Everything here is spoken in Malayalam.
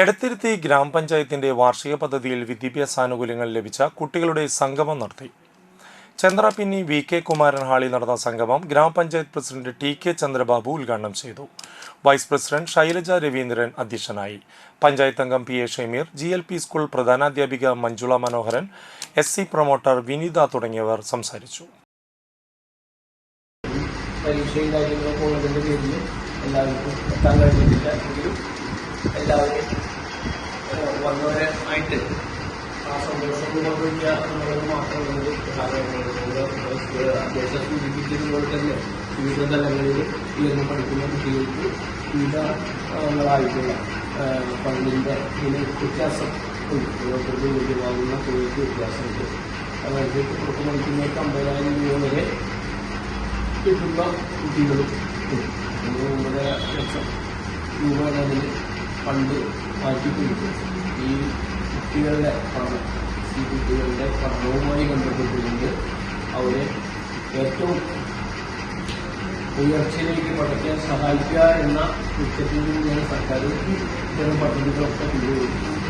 എടത്തിരുത്തി ഗ്രാമപഞ്ചായത്തിന്റെ വാർഷിക പദ്ധതിയിൽ വിദ്യാഭ്യാസാനുകൂല്യങ്ങൾ ലഭിച്ച കുട്ടികളുടെ സംഗമം നടത്തി. ചന്ദ്രപിന്നി വി കെ കുമാരൻ ഹാളിൽ നടന്ന സംഗമം ഗ്രാമപഞ്ചായത്ത് പ്രസിഡന്റ് ടി കെ ചന്ദ്രബാബു ഉദ്ഘാടനം ചെയ്തു. വൈസ് പ്രസിഡന്റ് ശൈലജ രവീന്ദ്രൻ അധ്യക്ഷനായി. പഞ്ചായത്ത് അംഗം P A Shameer G L P school പ്രധാനാധ്യാപിക Manjula Manoharan S C promoter Vineetha തുടങ്ങിയവർ സംസാരിച്ചു. പേരിൽ എല്ലാവർക്കും എത്താൻ കഴിഞ്ഞിട്ടില്ല. എങ്കിലും എല്ലാവരും വന്നവരെ ആയിട്ട് ആ സന്തോഷം പങ്കുവയ്ക്കുക എന്നുള്ളത് മാത്രമുള്ളത് അത്യാവശ്യം സൂചിപ്പിച്ചതുപോലെ തന്നെ വിവിധ തലങ്ങളിൽ ഉയർന്ന് പഠിക്കുന്ന കുട്ടികൾക്ക് വിവിധ ങ്ങളായിട്ടുള്ള ഫണ്ടിന്റെ ഇതിന് വ്യത്യാസം ഓരോരുത്തർക്ക് ലഭ്യമാകുന്ന തുകയ്ക്ക് വ്യത്യാസമുണ്ട്. അതായത് പുറത്ത് പഠിക്കുന്നവർക്ക് അമ്പതിനായിരം രൂപ വരെ കിട്ടുന്ന കുട്ടികളും ഉണ്ട്. ഒന്നര ലക്ഷം രൂപ അതിൽ ഫണ്ട് മാറ്റിക്കൊടുക്കും ഈ കുട്ടികളുടെ പഠനം ഈ കുട്ടികളുടെ പഠനവുമായി ബന്ധപ്പെട്ടുകൊണ്ട് അവരെ ഏറ്റവും ഉയർച്ചയിലേക്ക് പഠിക്കാൻ സഹായിക്കുക എന്ന ലക്ഷ്യത്തിൽ നിന്ന് സർക്കാർ ഇത്തരം പദ്ധതികളൊക്കെ കൊണ്ടുപോകുന്നത്